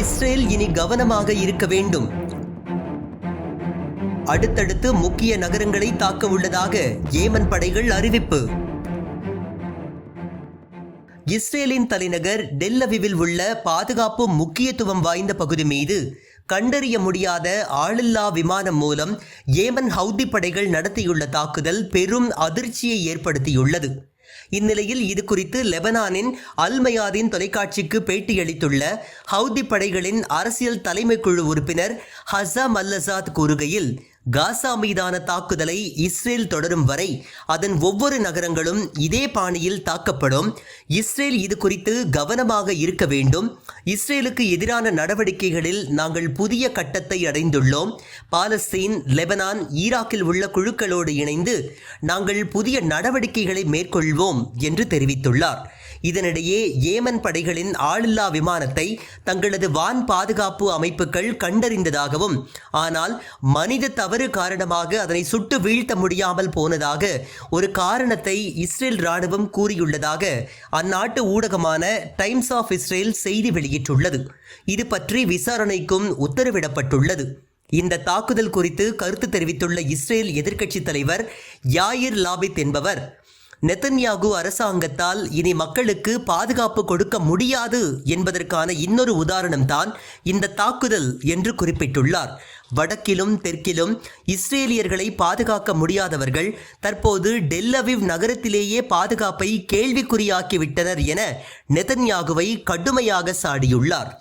Israel இனி கவனமாக இருக்க வேண்டும். அடுத்தடுத்து முக்கிய நகரங்களை தாக்க உள்ளதாக ஏமன் படைகள் அறிவிப்பு. இஸ்ரேலின் தலைநகர் டெல்லவிவில் உள்ள பாதுகாப்பு முக்கியத்துவம் வாய்ந்த பகுதி மீது கண்டறிய முடியாத ஆளில்லா விமானம் மூலம் ஏமன் ஹவுதி படைகள் நடத்தியுள்ள தாக்குதல் பெரும் அதிர்ச்சியை ஏற்படுத்தியுள்ளது. இந்நிலையில் இது குறித்து லெபனானின் அல்மயாதின் தொலைக்காட்சிக்கு பேட்டியளித்துள்ள ஹவுதி படைகளின் அரசியல் தலைமை குழு உறுப்பினர் ஹசா அல்லசாத் கூறுகையில் காசா மீதான தாக்குதலை இஸ்ரேல் தொடரும் வரை அதன் ஒவ்வொரு நகரங்களும் இதே பாணியில் தாக்கப்படும். இஸ்ரேல் இது குறித்து கவனமாக இருக்க வேண்டும். இஸ்ரேலுக்கு எதிரான நடவடிக்கைகளில் நாங்கள் புதிய கட்டத்தை அடைந்துள்ளோம். பாலஸ்தீன் லெபனான் ஈராக்கில் உள்ள குழுக்களோடு இணைந்து நாங்கள் புதிய நடவடிக்கைகளை மேற்கொள்வோம் என்று தெரிவித்துள்ளார். இதனிடையே ஏமன் படைகளின் ஆளில்லா விமானத்தை தங்களது வான் பாதுகாப்பு அமைப்புகள் கண்டறிந்ததாகவும் ஆனால் மனித தவறு காரணமாக அதனை சுட்டு வீழ்த்த முடியாமல் போனதாக ஒரு காரணத்தை இஸ்ரேல் ராணுவம் கூறியுள்ளதாக அந்நாட்டு ஊடகமான டைம்ஸ் ஆஃப் இஸ்ரேல் செய்தி வெளியிட்டுள்ளது. இது பற்றி விசாரணைக்கும் உத்தரவிடப்பட்டுள்ளது. இந்த தாக்குதல் குறித்து கருத்து தெரிவித்துள்ள இஸ்ரேல் எதிர்க்கட்சித் தலைவர் யாயிர் லாபித் என்பவர் நெத்தன்யாகு அரசாங்கத்தால் இனி மக்களுக்கு பாதுகாப்பு கொடுக்க முடியாது என்பதற்கான இன்னொரு உதாரணம்தான் இந்த தாக்குதல் என்று குறிப்பிட்டுள்ளார். வடக்கிலும் தெற்கிலும் இஸ்ரேலியர்களை பாதுகாக்க முடியாதவர்கள் தற்போது டெல்லவிவ் நகரத்திலேயே பாதுகாப்பை கேள்விக்குறியாக்கிவிட்டனர் என நெதன்யாகுவை கடுமையாக சாடியுள்ளார்.